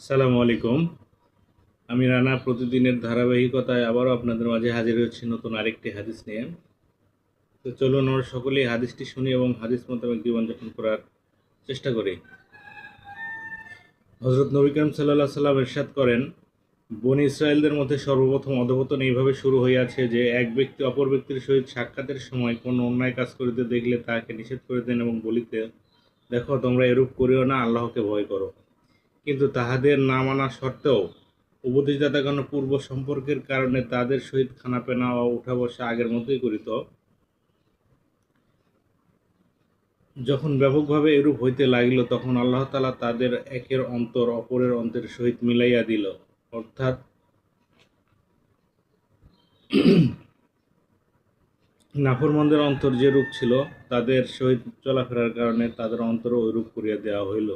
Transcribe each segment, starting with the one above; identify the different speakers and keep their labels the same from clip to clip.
Speaker 1: সালামু আলাইকুম। আমি রানা, প্রতিদিনের ধারাবাহিকতায় আবারও আপনাদের মাঝে হাজির হচ্ছি নতুন আরেকটি হাদিস নিয়ে। তো চলুন, আমরা সকলেই হাদিসটি শুনি এবং হাদিস মোতাবেক জীবনযাপন করার চেষ্টা করি। হজরত নবী করিম সাল্লাহ সাল্লাম ইরশাদ করেন, বনি ইসরায়েলদের মধ্যে সর্বপ্রথম অধপতন এইভাবে শুরু হইয়াছে যে, এক ব্যক্তি অপর ব্যক্তির সহিত সাক্ষাতের সময় কোনো অন্যায় কাজ করিতে দেখলে তাহাকে নিষেধ করিতেন এবং বলিতে, দেখো, তোমরা এরূপ করিও না, আল্লাহকে ভয় করো। কিন্তু তাহাদের না মানা সত্ত্বেও উপদেশদাতাগণ পূর্ব সম্পর্কের কারণে তাদের সহিত খানাপেনা ও উঠা বসা আগের মতোই করিত। যখন ব্যাপকভাবে এরূপ হইতে লাগিল, তখন আল্লাহ তালা তাদের একের অন্তর অপরের অন্তরের সহিত মিলাইয়া দিল। অর্থাৎ নাফরমানদের অন্তর যে রূপ ছিল, তাদের সহিত চলাফেরার কারণে তাদের অন্তরও ওই রূপ করিয়া দেওয়া হইল।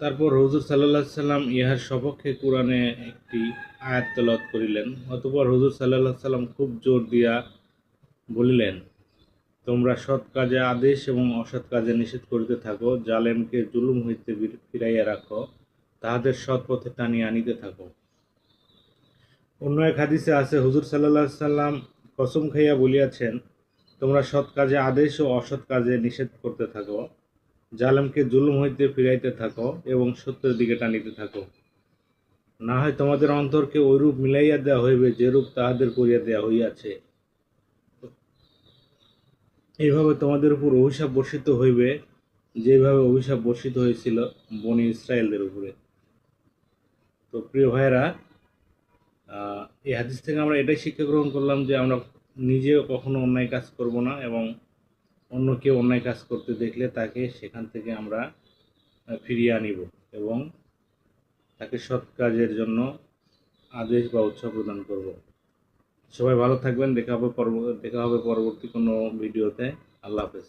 Speaker 1: তারপর হজুর সাল্লাহ সাল্লাম ইহার সপক্ষে কোরআনে একটি আয়াত করিলেন। অতপর হজুর সাল্লাহ সাল্লাম খুব জোর দিয়া বলিলেন, তোমরা সৎ কাজে আদেশ এবং অসৎ কাজে নিষেধ করিতে থাকো, জালেমকে জুলুম হইতে ফিরাইয়া রাখো, তাহাদের সৎ পথে টানিয়া আনিতে থাকো। অন্য এক হাদিসে আছে, হুজুর সাল্লাহ সাল্লাম কসম খাইয়া বলিয়াছেন, তোমরা সৎ কাজে আদেশ ও অসৎ কাজে নিষেধ করতে থাকো জালেমকে জুলুম হইতে ফিরাইতে থাকো এবং সত্যের দিকে টানিতে থাকো। না হয় তোমাদের অন্তরকে ওইরূপ মিলাইয়া দেওয়া হইবে যেরূপ তাহাদের করিয়া দেওয়া হইয়াছে। এইভাবে তোমাদের উপর অভিশাপ বর্ষিত হইবে যেভাবে অভিশাপ বর্ষিত হয়েছিল বনি ইসরায়েলদের উপরে। তো প্রিয় ভাইয়েরা এই হাদিস থেকে আমরা এটাই শিক্ষা গ্রহণ করলাম যে আমরা নিজেও কখনো অন্যায় কাজ করব না এবং অন্য কেউ অন্যায় কাজ করতে দেখলে তাকে সেখান থেকে আমরা ফিরিয়ে আনিব এবং তাকে সৎ কাজের জন্য আদেশ বা উৎসাহ প্রদান করব। সবাই ভালো থাকবেন। দেখা হবে পরব, দেখা হবে পরবর্তী কোনো ভিডিওতে। আল্লাহ হাফেজ।